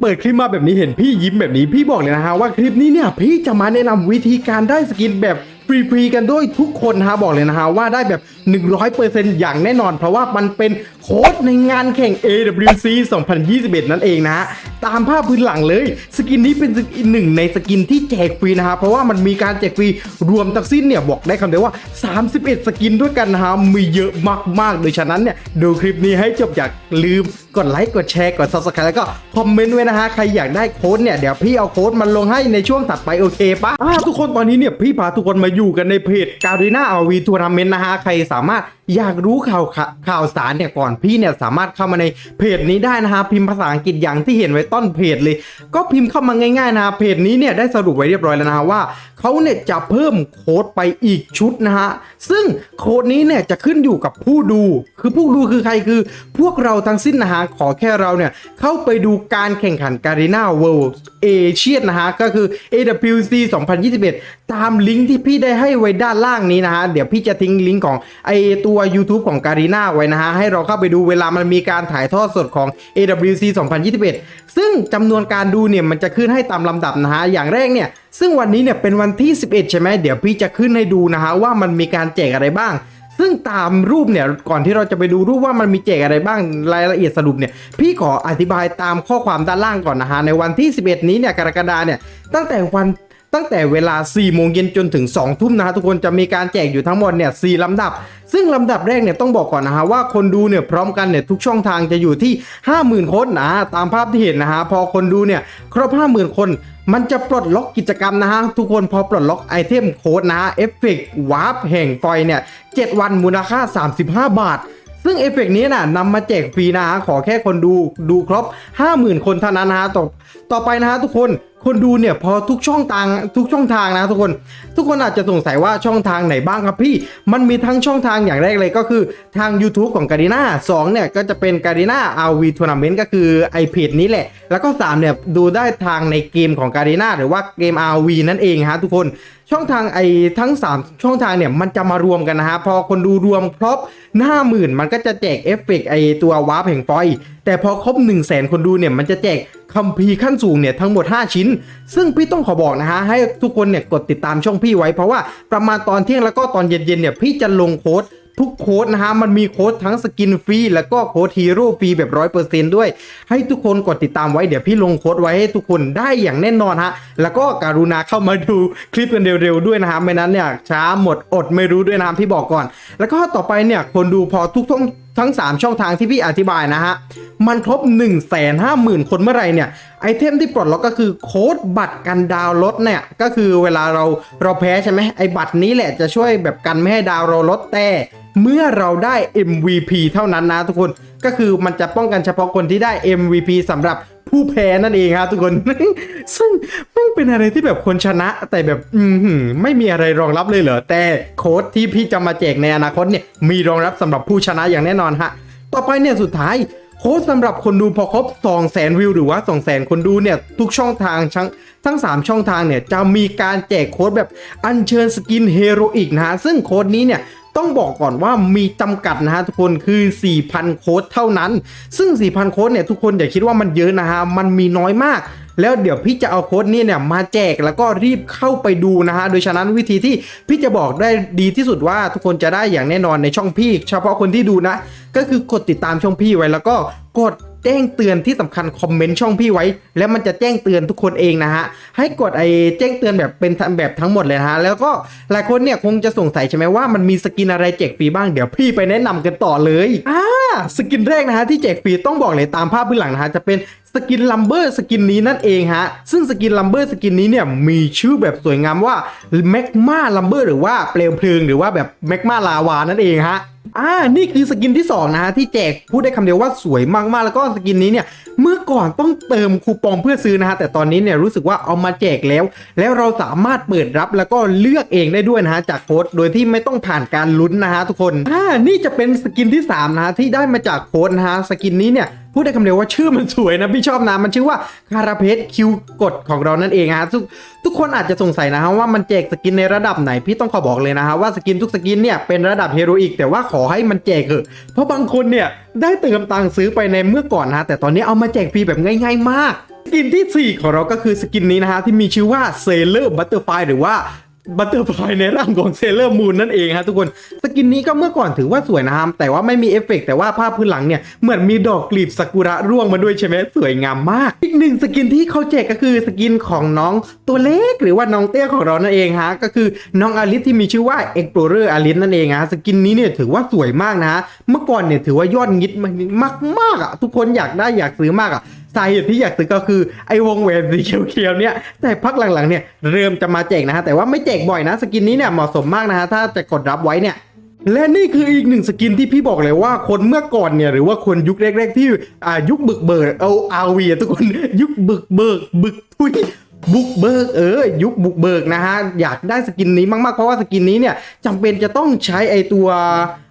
เปิดคลิปมาแบบนี้เห็นพี่ยิ้มแบบนี้พี่บอกเลยนะฮะว่าคลิปนี้เนี่ยพี่จะมาแนะนำวิธีการได้สกินแบบฟรีๆกันด้วยทุกคนฮะบอกเลยนะฮะว่าได้แบบ100%อย่างแน่นอน เพราะว่ามันเป็นโค้ดในงานแข่ง AWC 2021 นั่นเองนะฮะตามภาพพื้นหลังเลย สกินนี้เป็นสกินหนึ่งในสกินที่แจกฟรีนะฮะเพราะว่ามันมีการแจกฟรีรวมทั้งสิ้นเนี่ยบอกได้คำเดียวว่า 31 สกินด้วยกันนะฮะมีเยอะมากๆโดยฉะนั้นเนี่ยดูคลิปนี้ให้จบอย่าลืมกดไลค์กดแชร์กด subscribe แล้วก็คอมเมนต์ไว้นะฮะใครอยากได้โค้ดเนี่ยเดี๋ยวพี่เอาโค้ดมันลงให้ในช่วงถัดไปโอเคปะทุกคนตอนนี้เนี่ยพี่พาทุกคนมาอยู่กันในเพจการีนาอาวีทัวร์นาเมนต์นะฮะใครสามารถอยากรู้ข่าวข่าวสารเนี่ยก่อนพี่เนี่ยสามารถเข้ามาในเพจนี้ได้นะฮะพิมพ์ภาษาอังกฤษอย่างที่เห็นไว้ต้นเพจเลย ก็พิมพ์เข้ามาง่ายๆนะฮะเพจนี้เนี่ยได้สรุปไว้เรียบร้อยแล้วนะฮะว่าเขาเนี่ยจะเพิ่มโค้ดไปอีกชุดนะฮะซึ่งโค้ดนี้เนี่ยจะขึ้นอยู่กับผู้ดู คือผู้ดูคือใครคือ พวกเราทั้งสิ้นนะฮะขอแค่เราเนี่ยเข้าไปดูการแข่งขันการีนาเวิลด์เอเชียนะฮะก็คือ AWC 2021 ตามลิงก์ที่พี่ได้ให้ไว้ด้านล่างนี้นะฮะเดี๋ยวพี่จะทิ้งลิงก์ของไอตัว YouTube ของการีนาไว้นะฮะ ให้เราเข้าไปดูเวลามันมีการถ่ายทอดสดของ AWC 2021 ซึ่งจำนวนการดูเนี่ยมันจะขึ้นให้ตามลำดับนะฮะ อย่างแรกเนี่ย ซึ่งวันนี้เนี่ยเป็นวันที่ 11 ใช่ไหมเดี๋ยวพี่จะขึ้นให้ดูนะฮะ ว่ามันมีการแจกอะไรบ้างซึ่งตามรูปเนี่ยก่อนที่เราจะไปดูรูปว่ามันมีแจกอะไรบ้างรายละเอียดสรุปเนี่ยพี่ขออธิบายตามข้อความด้านล่างก่อนนะฮะในวันที่ 11 นี้เนี่ยกรกฎาเนี่ยตั้งแต่วัน ตั้งแต่เวลา 4 โมงเย็นจนถึง 2 ทุ่มนะฮะทุกคนจะมีการแจกอยู่ทั้งหมดเนี่ยสลำดับ ซึ่งลำดับแรกเนี่ยต้องบอกก่อนนะฮะว่าคนดูเนี่ยพร้อมกันเนี่ยทุกช่องทางจะอยู่ที่ 50,000 คนนะตามภาพที่เห็นนะฮะพอคนดูเนี่ยครบ 50,000 คนมันจะปลดล็อกกิจกรรมนะฮะ ทุกคนพอปลดล็อกไอเทมโค้ดนะฮะเอฟเฟกต์วาร์ปแห่งไฟเนี่ย 7 วันมูลค่า 35 บาทซึ่งเอฟเฟกต์นี้นะนำมาแจกฟรีนะฮะขอแค่คนดูดูครบ 50,000 คนเท่านั้นนะฮะต่อ ต่อไปนะฮะทุกคนคนดูเนี่ยพอทุกช่องทางทุกช่องทางนะทุกคน ทุกคนอาจจะสงสัยว่าช่องทางไหนบ้างครับพี่ มันมีทั้งช่องทางอย่างแรกเลยก็คือทาง YouTube ของการีนาสองเนี่ยก็จะเป็นการีนาอาวีทัวร์นาเมนต์ก็คือไอเพจนี้แหละ แล้วก็3เนี่ยดูได้ทางในเกมของการีนาหรือว่าเกม RV นั่นเองฮะทุกคนช่องทางไอทั้ง 3 ช่องทางเนี่ยมันจะมารวมกันนะฮะพอคนดูรวมครบหน้าหมื่นมันก็จะแจกเอฟเฟกต์ไอตัววาร์ปแห่งฟอยแต่พอครบ 1 0 0 0 0แสนคนดูเนี่ยมันจะแจก คัมภีร์ขั้นสูงเนี่ยทั้งหมด 5 ชิ้น ซึ่งพี่ต้องขอบอกนะฮะให้ทุกคนเนี่ยกดติดตามช่องพี่ไว้เพราะว่าประมาณตอนเที่ยงแล้วก็ตอนเย็นๆเนี่ยพี่จะลงโค้ดทุกโค้ดนะฮะมันมีโค้ดทั้งสกินฟรีแล้วก็โค้ดฮีโร่ฟรีแบบร้อยเปอร์เซนด้วย ให้ทุกคนกดติดตามไว้เดี๋ยวพี่ลงโค้ดไว้ให้ทุกคนได้อย่างแน่นอนฮะ แล้วก็การุณาเข้ามาดูคลิปกันเร็วๆด้วยนะฮะไม่นั้นเนี่ยช้าหมดอดไม่รู้ด้วยนะพี่บอกก่อน แล้วก็ต่อไปเนี่ยคนดูพอทุกช่องทั้ง 3 ช่องทางที่พี่อธิบายนะฮะ มันครบ 1 5 0 0 0 0 คนเมื่อไรเนี่ย ไอเทมที่ปลดล็อกก็คือโค้ดบัตรกันดาวน์รถเนี่ย ก็คือเวลาเราเราแพ้ใช่ไหมไอบัตรนี้แหละจะช่วยแบบกันไม่ให้ดาวเราลดแต่เมื่อเราได้ MVP เท่านั้นนะทุกคน ก็คือมันจะป้องกันเฉพาะคนที่ได้ MVP สำหรับ ผู้แพ้นั่นเองครับทุกคน ซึ่งมันเป็นอะไรที่แบบคนชนะ แต่แบบอืมไม่มีอะไรรองรับเลยเหรอ แต่โค้ดที่พี่จะมาแจกในอนาคตเนี่ยมีรองรับสำหรับผู้ชนะอย่างแน่นอนฮะ ต่อไปเนี่ยสุดท้ายโค้ดสำหรับคนดูพอครบ 2 0 0 0 0 0 วิวหรือว่า 2 0 0 0 0 0 คนดูเนี่ย ทุกช่องทางทั้งทั้ง 3 ช่องทางเนี่ย จะมีการแจกโค้ดแบบอัญเชิญสกินเฮโรอีกนะฮะ ซึ่งโค้ดนี้เนี่ย ต้องบอกก่อนว่ามีจำกัดนะฮะทุกคนคือ 4,000 โค้ดเท่านั้น ซึ่ง 4,000 โค้ดเนี่ยทุกคนอย่าคิดว่ามันเยอะนะฮะมันมีน้อยมากแล้วเดี๋ยวพี่จะเอาโค้ดนี้เนี่ยมาแจกแล้วก็รีบเข้าไปดูนะฮะ โดยฉะนั้นวิธีที่พี่จะบอกได้ดีที่สุดว่าทุกคนจะได้อย่างแน่นอนในช่องพี่ เฉพาะคนที่ดูนะ ก็คือกดติดตามช่องพี่ไว้แล้วก็กด แจ้งเตือนที่สำคัญคอมเมนต์ช่องพี่ไว้ แล้วมันจะแจ้งเตือนทุกคนเองนะฮะให้กดไอ้แจ้งเตือนแบบเป็นแบบทั้งหมดเลยนะฮะแล้วก็หลายคนเนี่ยคงจะสงสัยใช่ไหมว่ามันมีสกินอะไรแจกฟรีบ้างเดี๋ยวพี่ไปแนะนำกันต่อเลยอ่าสกินแรกนะฮะที่แจกฟรีต้องบอกเลยตามภาพพื้นหลังนะฮะจะเป็นสกินลัมเบอร์สกินนี้นั่นเองฮะ ซึ่งสกินลัมเบอร์สกินนี้เนี่ยมีชื่อแบบสวยงามว่าแมกมาลัมเบอร์หรือว่าเปลวเพลิงหรือว่าแบบแมกมาลาวานั่นเองฮะ อ่า นี่คือสกินที่ 2 นะฮะที่แจกพูดได้คำเดียวว่าสวยมากๆ แล้วก็สกินนี้เนี่ย เมื่อก่อนต้องเติมคูปองเพื่อซื้อนะฮะ แต่ตอนนี้เนี่ยรู้สึกว่าเอามาแจกแล้ว แล้วเราสามารถเปิดรับแล้วก็เลือกเองได้ด้วยนะฮะจากโค้ดโดยที่ไม่ต้องผ่านการลุ้นนะฮะทุกคน อ่า นี่จะเป็นสกินที่ 3 นะฮะที่ได้มาจากโค้ดนะฮะสกินนี้เนี่ยพูดได้คำเดียวว่าชื่อมันสวยนะพี่ชอบนะมันชื่อว่าคาราเพสคิวกดของเรานั่นเองฮะ ทุกคนอาจจะสงสัยนะฮะว่ามันแจกสกินในระดับไหนพี่ต้องขอบอกเลยนะฮะว่าสกินทุกสกินเนี่ยเป็นระดับเฮโรอีกแต่ว่าขอให้มันแจกเถอะเพราะบางคนเนี่ยได้เติมตังค์ซื้อไปในเมื่อก่อนนะฮะแต่ตอนนี้เอามาแจกฟรีแบบง่าย ๆ มากสกินที่ 4 ของเราก็คือสกินนี้นะฮะที่มีชื่อว่าเซเลอร์บัตเตอร์ไฟหรือว่า บัตเตอร์ไฟในร่างของเซเลอร์มูนนั่นเองฮะทุกคน สกินนี้ก็เมื่อก่อนถือว่าสวยนะครับ แต่ว่าไม่มีเอฟเฟกต์แต่ว่าภาพพื้นหลังเนี่ย เหมือนมีดอกกลีบซากุระร่วงมาด้วยใช่ไหมสวยงามมาก อีกหนึ่งสกินที่เขาแจกก็คือสกินของน้องตัวเล็ก หรือว่าน้องเตี้ยของเรานั่นเองฮะ ก็คือน้องอลิสที่มีชื่อว่า Explorer อลิสนั่นเองฮะสกินนี้เนี่ยถือว่าสวยมากนะฮะเมื่อก่อนเนี่ยถือว่ายอดฮิตมากมากอะทุกคนอยากได้อยากซื้อมากอะ สาเหตุที่อยากซื้อก็คือไอ้วงแหวนสีเขียวๆเนี่ยแต่พักหลังๆเนี่ยเริ่มจะมาแจกนะฮะแต่ว่าไม่แจกบ่อยนะสกินนี้เนี่ยเหมาะสมมากนะฮะถ้าจะกดรับไว้เนี่ยและนี่คืออีกหนึ่งสกินที่พี่บอกเลยว่าคนเมื่อก่อนเนี่ยหรือว่าคนยุคแรกๆที่อ่ายุคบึกเบิกเอาอาวีทุกคนยุคบึกเบิกบึกทุยบุกเบิกเออยุคบุกเบิกนะฮะอยากได้สกินนี้มากๆเพราะว่าสกินนี้เนี่ยจำเป็นจะต้องใช้ไอตัว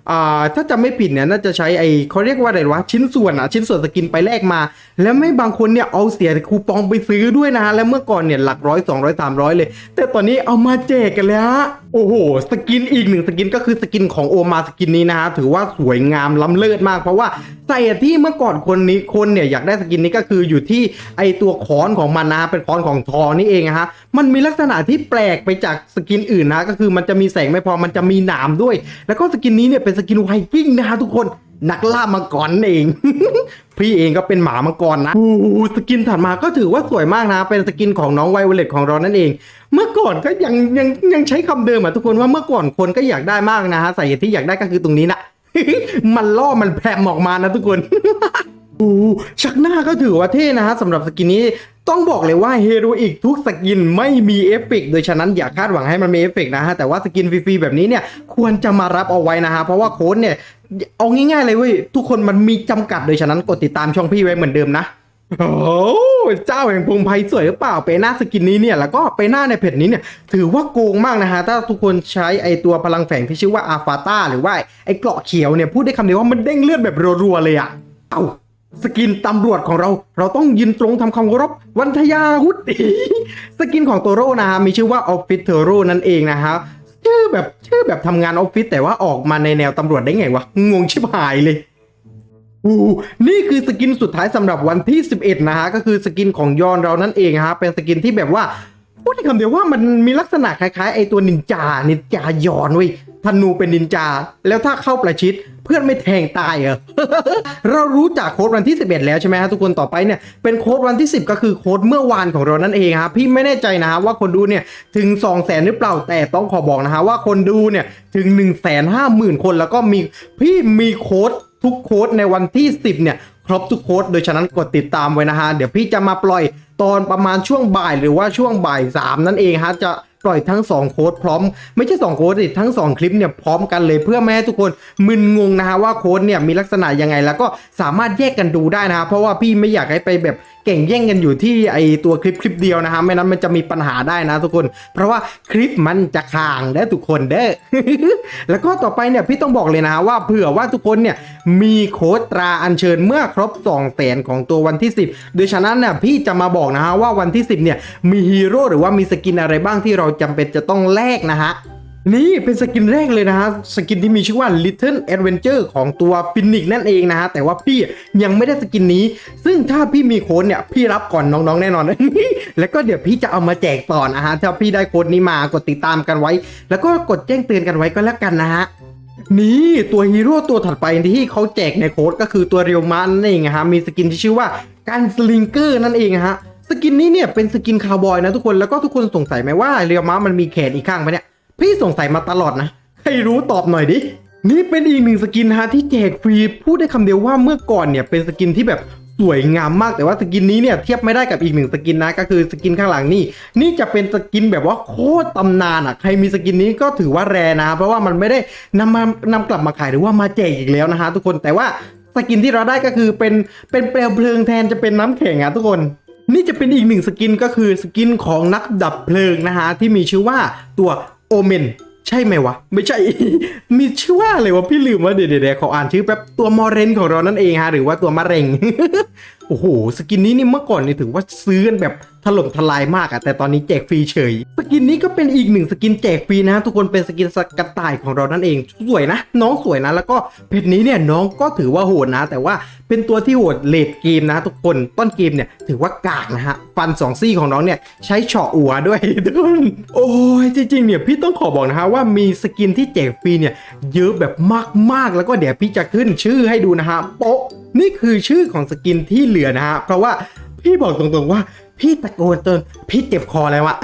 อ่าถ้าจำไม่ผิดเนี่ยน่าจะใช้ไอเขาเรียกว่าอะไรวะชิ้นส่วนอะชิ้นส่วนสกินไปแลกมา แล้วไม่บางคนเนี่ยเอาเสียคูปองไปซื้อด้วยนะฮะแล้วเมื่อก่อนเนี่ยหลักร้อยสองร้อยสามร้อยเลย แต่ตอนนี้เอามาแจกกันแล้วฮะโอ้โหสกินอีกหนึ่งสกินก็คือสกินของโอมาสกินนี้นะฮะถือว่าสวยงามล้ำเลิศมากเพราะว่าใส่ที่เมื่อก่อนคนนี้คนเนี่ยอยากได้สกินนี้ก็คืออยู่ที่ไอตัวค้อนของมันนะฮะเป็นค้อนของทอนี่เองนะฮะมันมีลักษณะที่แปลกไปจากสกินอื่นนะก็คือมันจะมีแสงไม่พอมันจะมีหนามด้วย แล้วก็สกินนี้เนี่ยเป็นสกินไวกิ้งนะฮะทุกคนนักล่ามังกรเอง พี่เองก็เป็นหมามังกรนะโอ้สกินถัดมาก็ถือว่าสวยมากนะ เป็นสกินของน้องไวโอเลตของเรานั่นเอง เมื่อก่อนก็ยังยังยังใช้คำเดิมอะทุกคนว่าเมื่อก่อนคนก็อยากได้มากนะฮะสาเหตุที่อยากได้ก็คือตรงนี้นะมันล่อมันแพรมออกมานะทุกคน ชักหน้าก็ถือว่าเท่นะฮะสำหรับสกินนี้ ต้องบอกเลยว่าเฮโรอีกทุกสกินไม่มีเอฟเฟกต์โดยฉะนั้นอย่าคาดหวังให้มันมีเอฟเฟกต์นะฮะ แต่ว่าสกินฟรีๆแบบนี้เนี่ยควรจะมารับเอาไว้นะฮะ เพราะว่าโค้ดเนี่ย เอาง่ายๆเลยเว้ย ทุกคนมันมีจำกัดโดยฉะนั้นกดติดตามช่องพี่ไว้เหมือนเดิมนะโอ้เจ้าแห่งพงไพสวยหรือเปล่าเปหน้าสกินนี้เนี่ยแล้วก็เปหน้าในเพจนี้เนี่ยถือว่าโกงมากนะฮะ ถ้าทุกคนใช้ไอตัวพลังแฝงที่ชื่อว่าอาฟาตาหรือว่าไอเกราะเขียวเนี่ยพูดได้คำเดียวว่ามันเด้งเลือดแบบรัวๆเลยอะเอ้า สกินตำรวจของเรา เราต้องยืนตรงทำความเคารพวันทยาหุดสกินของโตโร่นะฮะมีชื่อว่าออฟฟิศเทโร่นั่นเองนะฮะชื่อแบบชื่อแบบทำงานออฟฟิศแต่ว่าออกมาในแนวตำรวจได้ไงวะ งงชิบหายเลยอู้นี่คือสกินสุดท้ายสำหรับวันที่ 11 นะฮะ ก็คือสกินของยอนเรานั่นเองฮะ เป็นสกินที่แบบว่า พูดได้คำเดียวว่ามันมีลักษณะคล้ายๆ ไอตัวนินจา นินจายอนเว้ยธนูเป็นนินจา แล้วถ้าเข้าประชิด พื่อนไม่แทงตายเหรอ เรารู้จากโค้ดวันที่ 11 แล้วใช่ไหมฮะทุกคนต่อไปเนี่ยเป็นโค้ดวันที่ 10 ก็คือโค้ดเมื่อวานของเรานั่นเองฮะพี่ไม่แน่ใจนะฮะว่าคนดูเนี่ยถึง 2 0 0 0 0 0หรือเปล่าแต่ต้องขอบอกนะฮะว่าคนดูเนี่ยถึง 1 5 0 0 0 0 คนแล้วก็มีพี่มีโค้ดทุกโค้ดในวันที่ 10 เนี่ยครบทุกโค้ดโดยฉะนั้นกดติดตามไว้นะฮะเดี๋ยวพี่จะมาปล่อยตอนประมาณช่วงบ่ายหรือว่าช่วงบ่ายสามนั่นเองฮะจะ ปล่อยทั้ง 2 โค้ดพร้อม ไม่ใช่ 2 โค้ดสิทั้ง 2 คลิปเนี่ยพร้อมกันเลยเพื่อไม่ให้ทุกคนมึนงงนะฮะว่าโค้ดเนี่ยมีลักษณะยังไงแล้วก็สามารถแยกกันดูได้นะฮะเพราะว่าพี่ไม่อยากให้ไปแบบ เก่งแย่งกันอยู่ที่ไอตัวคลิปคลิปเดียวนะฮะไม่นั้นมันจะมีปัญหาได้นะทุกคน เพราะว่าคลิปมันจะค้างได้อทุกคนเด้อแล้วก็ต่อไปเนี่ยพี่ต้องบอกเลยนะฮะว่าเผื่อว่าทุกคนเนี่ยมีโค้ดตราอัญเชิญเมื่อครบ2แสนของตัววันที่ 10 โดยฉะนั้นเนี่ยพี่จะมาบอกนะฮะว่าวันที่ 10เนี่ยมีฮีโร่หรือว่ามีสกินอะไรบ้างที่เราจำเป็นจะต้องแลกนะฮะ นี่เป็นสกินแรกเลยนะฮะสกินที่มีชื่อว่า Little Adventure ของตัวฟินิกนั่นเองนะฮะ แต่ว่าพี่ยังไม่ได้สกินนี้ ซึ่งถ้าพี่มีโค้ดเนี่ย พี่รับก่อนน้องๆแน่นอน แล้วก็เดี๋ยวพี่จะเอามาแจกต่อนะฮะ ถ้าพี่ได้โค้ดนี้มากดติดตามกันไว้ แล้วก็กดแจ้งเตือนกันไว้ก็แล้วกันนะฮะนี่ตัวฮีโร่ตัวถัดไปที่เขาแจกในโค้ดก็คือตัวเรียวมันนั่นเองนะฮะมีสกินที่ชื่อว่าการสลิงเกอร์นั่นเองฮะสกินนี้เนี่ยเป็นสกินคาวบอยนะทุกคนแล้วก็ทุกคนสงสัยไหมว่าเรียวมามันมีแขนอีกข้างปะเนี่ย พี่สงสัยมาตลอดนะ ใครรู้ตอบหน่อยดิ นี่เป็นอีกหนึ่งสกินฮะที่แจกฟรี พูดได้คำเดียวว่าเมื่อก่อนเนี่ยเป็นสกินที่แบบสวยงามมากแต่ว่าสกินนี้เนี่ยเทียบไม่ได้กับอีกหนึ่งสกินนะก็คือสกินข้างหลังนี่ นี่จะเป็นสกินแบบว่าโคตรตำนานอะใครมีสกินนี้ก็ถือว่าแรนะ เพราะว่ามันไม่ได้นำมานำกลับมาขายหรือว่ามาแจกอีกแล้วนะฮะทุกคนแต่ว่าสกินที่เราได้ก็คือเป็นเป็นเปลวเพลิงแทนจะเป็นน้ำแข็งอะทุกคนนี่จะเป็นอีกหนึ่งสกินก็คือสกินของนักดับเพลิงนะฮะที่มีชื่อว่าตัว โอเมนใช่ไหมวะ ไม่ใช่ มีชื่อว่าอะไรวะพี่ลืมว่าเดี๋ยวเดี๋ยวขออ่านชื่อแป๊บตัวมอเรนของเรานั่นเองฮะ หรือว่าตัวมะเร็ง โอ้โห สกินนี้นี่เมื่อก่อนนี่ถือว่าซื้อกันแบบ ถล่มทลายมากอะแต่ตอนนี้แจกฟรีเฉย สกินนี้ก็เป็นอีกหนึ่งสกินแจกฟรีนะ ทุกคนเป็นสกินสกระต่ายของเรานั่นเองสวยนะ น้องสวยนะ แล้วก็เพจนี้เนี่ยน้องก็ถือว่าโหดนะ แต่ว่าเป็นตัวที่โหดเลดเกมนะ ทุกคนต้นเกมเนี่ยถือว่ากากนะฮะฟันสองซี่ของน้องเนี่ยใช้เฉาะอัวด้วยทุกคนโอ้ยจริงๆเนี่ยพี่ต้องขอบอกนะฮะว่ามีสกินที่แจกฟรีเนี่ยเยอะแบบมากๆแล้วก็เดี๋ยวพี่จะขึ้นชื่อให้ดูนะฮะโป๊ะนี่คือชื่อของสกินที่เหลือนะฮะเพราะว่าพี่บอกตรงๆว่า พี่ตะโกนจนพี่เจ็บคอแล้วอะ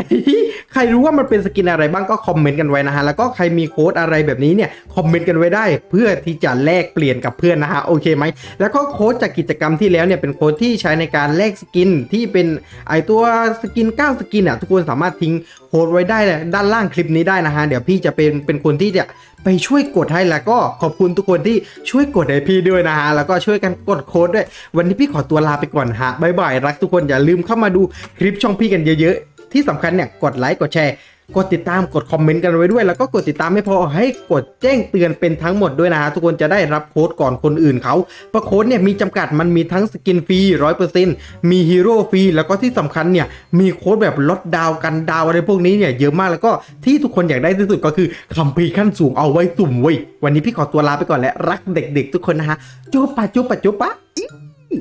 ครรู้ว่ามันเป็นสกินอะไรบ้างก็คอมเมนต์กันไว้นะฮะ แล้วก็ใครมีโค้ดอะไรแบบนี้เนี่ยคอมเมนต์กันไว้ได้ เพื่อที่จะแลกเปลี่ยนกับเพื่อนนะฮะโอเคไหม แล้วก็โค้ดจากกิจกรรมที่แล้วเนี่ยเป็นโค้ดที่ใช้ในการแลกสกินที่เป็นไอตัวสกิน 9 สกินอะทุกคนสามารถทิ้งโค้ดไว้ได้ด้านล่างคลิปนี้ได้นะฮะเดี๋ยวพี่จะเป็นเป็นคนที่จะไปช่วยกดให้แล้วก็ขอบคุณทุกคนที่ช่วยกดให้พี่ด้วยนะฮะแล้วก็ช่วยกันกดโค้ดด้วย วันนี้พี่ขอตัวลาไปก่อนฮะบ๊ายบายรักทุกคนอย่าลืมเข้ามาดูคลิปช่องพี่กันเยอะๆ ที่สำคัญเนี่ยกดไลค์กดแชร์ กดติดตามกดคอมเมนต์กันไว้ด้วย แล้วก็กดติดตามไม่พอให้กดแจ้งเตือนเป็นทั้งหมดด้วยนะฮะทุกคนจะได้รับโค้ดก่อนคนอื่นเขาเพราะโค้ดเนี่ยมีจำกัดมันมีทั้งสกินฟรีร้อยเปอร์เซ็นต์มีฮีโร่ฟรีแล้วก็ที่สำคัญเนี่ยมีโค้ดแบบลดดาวกันดาวอะไรพวกนี้เนี่ยเยอะมากแล้วก็ที่ทุกคนอยากได้ที่สุดก็คือคัมภีร์ขั้นสูงเอาไว้สุ่มเว้วันนี้พี่ขอตัวลาไปก่อนและรักเด็ก ๆ ทุกคนนะฮะจุ๊บปะจุ๊บปะจุ๊บปะ